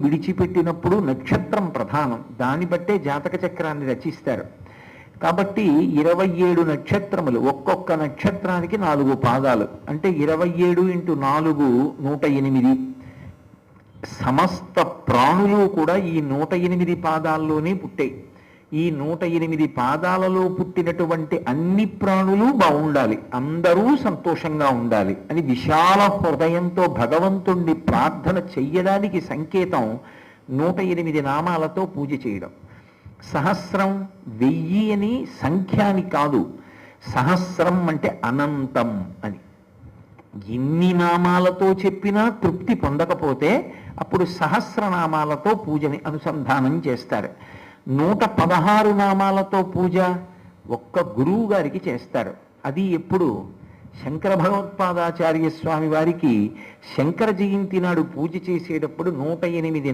విడిచిపెట్టినప్పుడు నక్షత్రం ప్రధానం. దాన్ని బట్టే జాతక చక్రాన్ని రచిస్తారు. కాబట్టి ఇరవై ఏడు నక్షత్రములు ఒక్కొక్క నక్షత్రానికి నాలుగు పాదాలు. అంటే ఇరవై ఏడు ఇంటూ నాలుగు నూట ఎనిమిది. సమస్త ప్రాణులు కూడా ఈ నూట ఎనిమిది పాదాల్లోనే పుట్టాయి. ఈ నూట ఎనిమిది పాదాలలో పుట్టినటువంటి అన్ని ప్రాణులు బాగుండాలి. అందరూ సంతోషంగా ఉండాలి అని విశాల హృదయంతో భగవంతుణ్ణి ప్రార్థన చెయ్యడానికి సంకేతం నూట ఎనిమిది నామాలతో పూజ చేయడం. సహస్రం వెయ్యి అని సంఖ్య అని కాదు సహస్రం అంటే అనంతం అని. ఎన్ని నామాలతో చెప్పినా తృప్తి పొందకపోతే అప్పుడు సహస్రనామాలతో పూజని అనుసంధానం చేస్తారు. నూట పదహారు నామాలతో పూజ ఒక్క గురువు గారికి చేస్తారు. అది ఎప్పుడు? శంకర భగవత్పాదాచార్య స్వామి వారికి శంకర జయంతి నాడు పూజ చేసేటప్పుడు నూట ఎనిమిది